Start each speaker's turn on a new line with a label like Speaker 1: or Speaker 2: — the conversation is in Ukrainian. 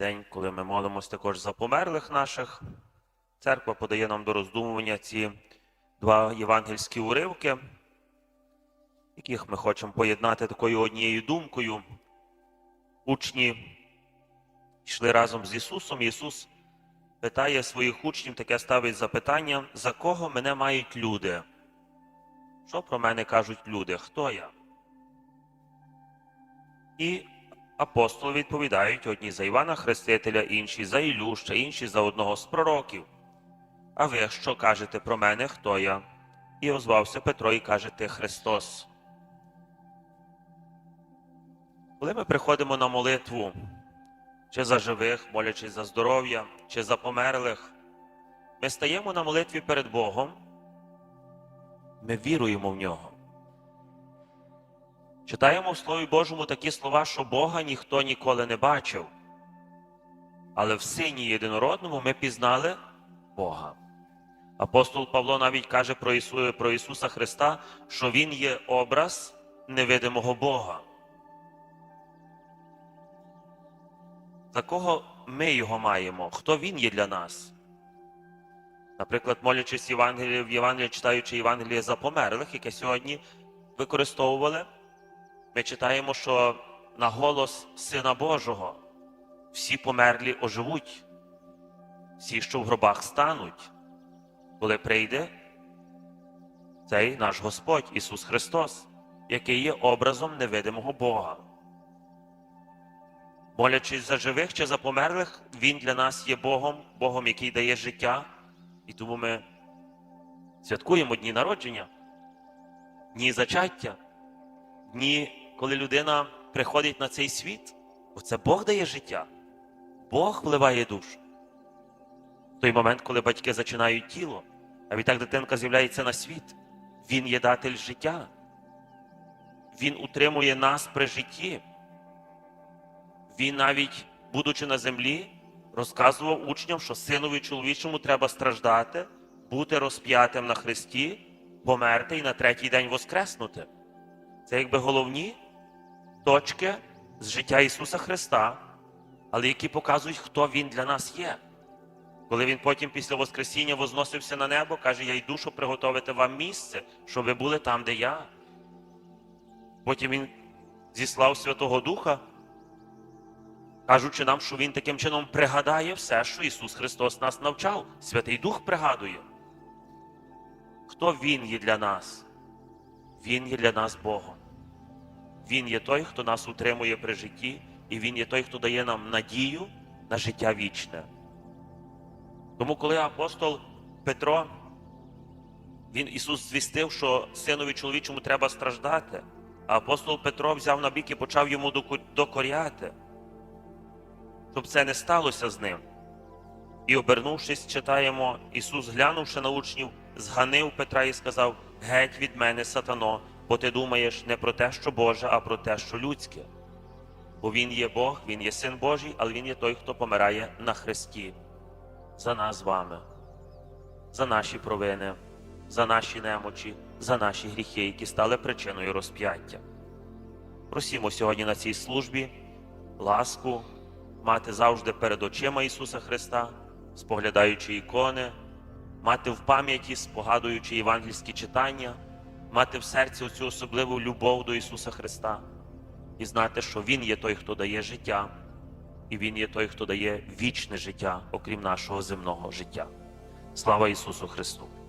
Speaker 1: день, коли ми молимось також за померлих наших. Церква подає нам до роздумування ці два євангельські уривки, яких ми хочемо поєднати такою однією думкою. Учні йшли разом з Ісусом. Ісус питає своїх учнів, таке ставить запитання, за кого мене мають люди? Що про мене кажуть люди? Хто я? І апостоли відповідають одні за Івана Хрестителя, інші за Ілюща, інші за одного з пророків. А ви що кажете про мене, хто я? І озвався Петро і каже, ти Христос. Коли ми приходимо на молитву, чи за живих, молячись за здоров'я, чи за померлих, ми стаємо на молитві перед Богом, ми віруємо в нього. Читаємо в Слові Божому такі слова, що Бога ніхто ніколи не бачив. Але в Сині єдинородному ми пізнали Бога. Апостол Павло навіть каже про, Ісу, про Ісуса Христа, що Він є образ невидимого Бога. За кого ми його маємо? Хто він є для нас? Наприклад, молячись Євангелії, в Євангелії, читаючи Євангеліє за померлих, яке сьогодні використовували, ми читаємо, що на голос Сина Божого всі померлі оживуть, всі, що в гробах стануть, коли прийде цей наш Господь Ісус Христос, який є образом невидимого Бога. Молячись за живих чи за померлих, Він для нас є Богом, Богом, який дає життя. І тому ми святкуємо дні народження, дні зачаття, дні, коли людина приходить на цей світ, бо це Бог дає життя, Бог вливає душу. В той момент, коли батьки зачинають тіло, а відтак дитинка з'являється на світ, Він є датель життя. Він утримує нас при житті. Він навіть, будучи на землі, розказував учням, що синові чоловічому треба страждати, бути розп'ятим на хресті, померти і на третій день воскреснути. Це якби головні точки з життя Ісуса Христа, але які показують, хто Він для нас є. Коли Він потім після Воскресіння возносився на небо, каже: Я йду, щоб приготувати вам місце, щоб ви були там, де я. Потім Він зіслав Святого Духа кажучи нам, що Він таким чином пригадає все, що Ісус Христос нас навчав. Святий Дух пригадує. Хто Він є для нас? Він є для нас Богом. Він є той, хто нас утримує при житті, і Він є той, хто дає нам надію на життя вічне. Тому, коли апостол Петро, він Ісус звістив, що синові чоловічому треба страждати, а апостол Петро взяв на бік і почав йому докоряти щоб це не сталося з ним. І, обернувшись, читаємо, Ісус, глянувши на учнів, зганив Петра і сказав: Геть від мене, сатано, бо ти думаєш не про те, що Боже, а про те, що людське. Бо Він є Бог, Він є Син Божий, але Він є той, хто помирає на хресті за нас з вами, за наші провини, за наші немочі, за наші гріхи, які стали причиною розп'яття. Просімо сьогодні на цій службі ласку мати завжди перед очима Ісуса Христа, споглядаючи ікони, мати в пам'яті, спогадуючи євангельські читання, мати в серці цю особливу любов до Ісуса Христа і знати, що Він є той, хто дає життя, і Він є той, хто дає вічне життя, окрім нашого земного життя. Слава Ісусу Христу!